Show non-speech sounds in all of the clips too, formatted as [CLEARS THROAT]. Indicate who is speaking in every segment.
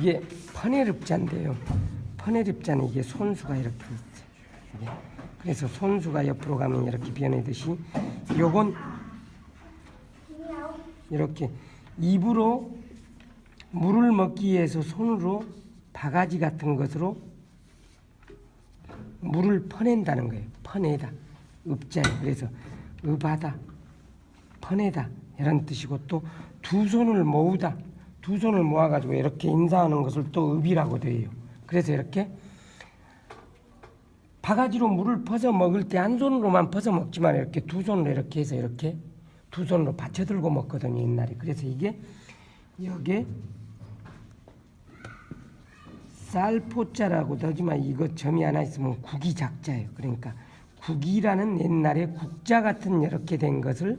Speaker 1: 이게 퍼내립자인데요. 퍼내립자는 이게 손수가 이렇게 있어요. 그래서 손수가 옆으로 가면 이렇게 변하듯이 요건 이렇게 입으로 물을 먹기 위해서 손으로 바가지 같은 것으로 물을 퍼낸다는 거예요. 퍼내다. 읍자에 그래서 읍하다. 퍼내다. 이런 뜻이고 또 두 손을 모으다. 두 손을 모아가지고 이렇게 인사하는 것을 또 읍이라고 돼요. 그래서 이렇게 바가지로 물을 퍼서 먹을 때 한 손으로만 퍼서 먹지만 이렇게 두 손으로 이렇게 해서 이렇게 두 손으로 받쳐 들고 먹거든요 옛날에 그래서 이게 여기에 쌀포자라고 하지만 이거 점이 하나 있으면 국이 작자예요 그러니까 국이라는 옛날에 국자 같은 이렇게 된 것을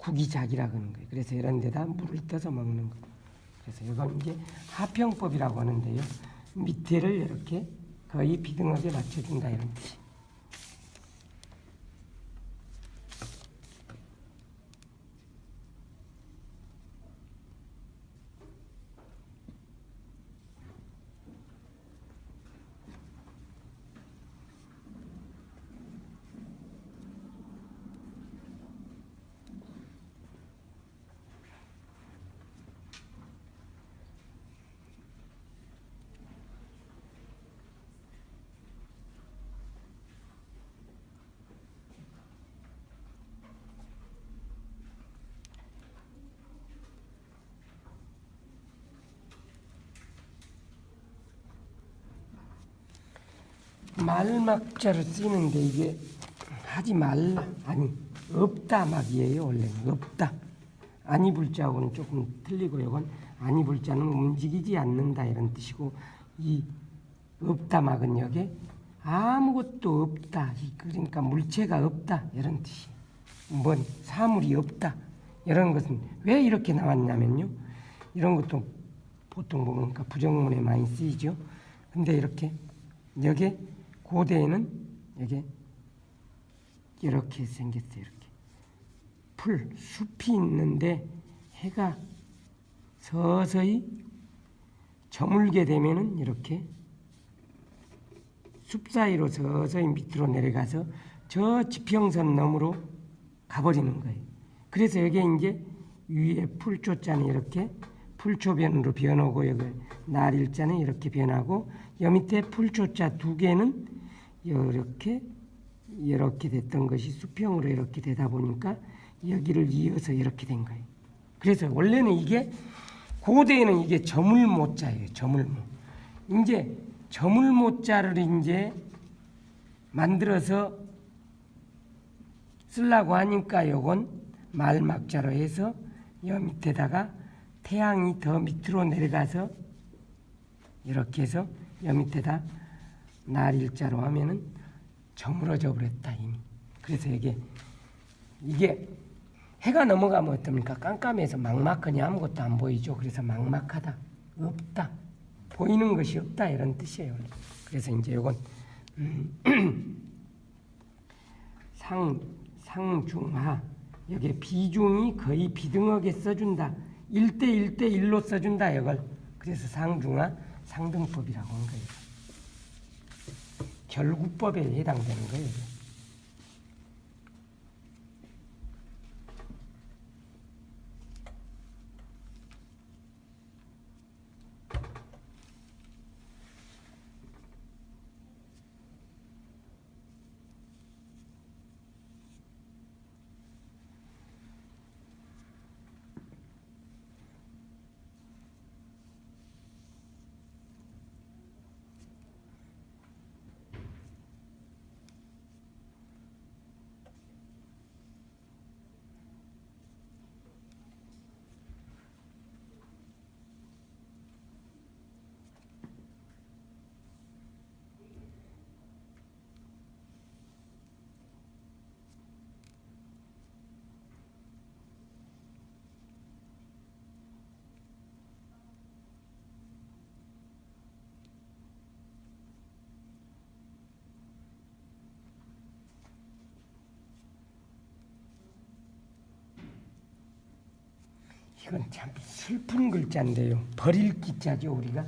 Speaker 1: 국이작이라고 하는 거예요. 그래서 이런 데다 물을 떠서 먹는 거예요 그래서 이건 이게 하평법이라고 하는데요. 밑에를 이렇게 거의 비등하게 맞춰준다 이런 뜻이. 말막자로 쓰이는데 이게 하지 말라 아니 없다 막이에요 원래는. 없다. 아니 불자하고는 조금 틀리고 이건 아니 불자는 움직이지 않는다 이런 뜻이고 이 없다 막은 여기 아무것도 없다. 이 그러니까 물체가 없다 이런 뜻이. 뭔 사물이 없다. 이런 것은 왜 이렇게 나왔냐면요. 이런 것도 보통 보면 그러니까 부정문에 많이 쓰이죠. 근데 이렇게 여기 고대에는 여기 이렇게 생겼어요. 이렇게 풀 숲이 있는데 해가 서서히 저물게 되면은 이렇게 숲 사이로 서서히 밑으로 내려가서 저 지평선 너머로 가버리는 거예요. 그래서 여기 이제 위에 풀조자는 이렇게 풀초변으로 변하고 여기 날일자는 이렇게 변하고 여 밑에 풀초자 두 개는 이렇게 이렇게 됐던 것이 수평으로 이렇게 되다 보니까 여기를 이어서 이렇게 된 거예요. 그래서 원래는 이게 고대에는 이게 저물모자예요. 저물모. 이제 저물모자를 이제 만들어서 쓰려고 하니까 요건 말막자로 해서 여 밑에다가 태양이 더 밑으로 내려가서 이렇게 해서 여 밑에다 날 일자로 하면은 저물어져 버렸다 이미. 그래서 이게 이게 해가 넘어가면 어떻습니까? 깜깜해서 막막하니 아무것도 안 보이죠. 그래서 막막하다, 없다, 보이는 것이 없다 이런 뜻이에요. 그래서 이제 이건 음, [CLEARS THROAT] 상 상중하 여기 비중이 거의 비등하게 써준다. 1대 1대 1로 써준다 이걸. 그래서 상중하 상등법이라고 한 거예요. 결구법에 해당되는 거예요. 이건 참 슬픈 글자인데요. 버릴 기자죠 우리가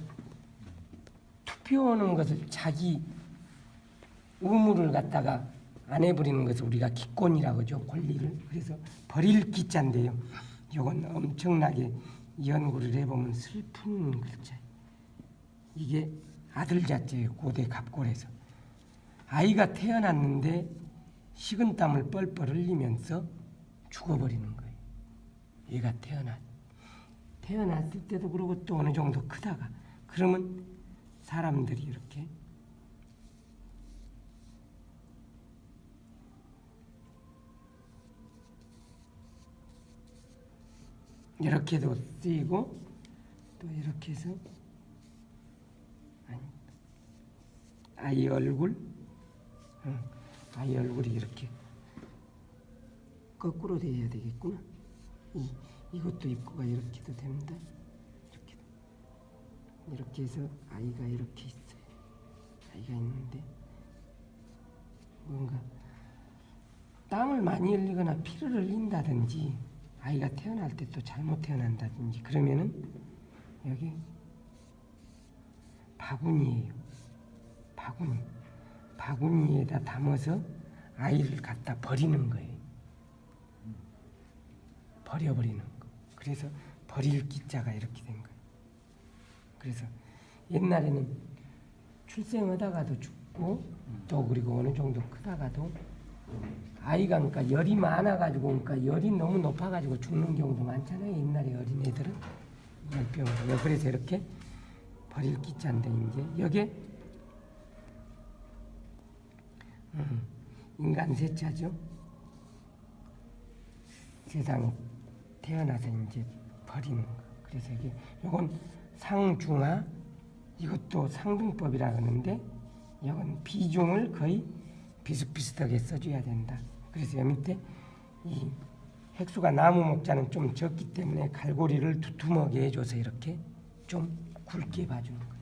Speaker 1: 투표하는 것을 자기 의무를 갖다가 안 해버리는 것을 우리가 기권이라고 하죠 권리를 그래서 버릴 기자인데요. 이건 엄청나게 연구를 해보면 슬픈 글자예요. 이게 아들 자체예요 고대 갑골에서 아이가 태어났는데 식은땀을 뻘뻘 흘리면서 죽어버리는 거예요. 얘가 태어났 태어났을 때도 그러고 또 어느 정도 크다가 그러면 사람들이 이렇게 이렇게도 쓰이고 또 이렇게 해서 아이 얼굴? 응, 아이 얼굴이 이렇게 거꾸로 돼야 되겠구나 이, 이것도 입구가 이렇게도 됩니다 이렇게 이렇게 해서 아이가 이렇게 있어요 아이가 있는데 뭔가 땀을 많이 흘리거나 피를 흘린다든지 아이가 태어날 때 또 잘못 태어난다든지 그러면은 여기 바구니예요. 바구니. 바구니에다 담아서 아이를 갖다 버리는 거예요. 버려버리는 거. 그래서 버릴 기자가 이렇게 된 거예요. 그래서 옛날에는 출생하다가도 죽고 또 그리고 어느 정도 크다가도 아이가 그러니까 열이 많아가지고 그러니까 열이 너무 높아가지고 죽는 경우도 많잖아요. 옛날에 어린 애들은 열병으로 그래서 이렇게 버릴 기자인데 이제 여기에 음, 인간 세차죠. 세상에 태어나서 이제 버리는 거. 그래서 이게 요건 상중하 이것도 상등법이라 하는데 이건 비중을 거의 비슷비슷하게 써줘야 된다. 그래서 여 밑에 이 핵수가 나무 목자는 좀 적기 때문에 갈고리를 두툼하게 해줘서 이렇게 좀 굵게 봐주는 거예요.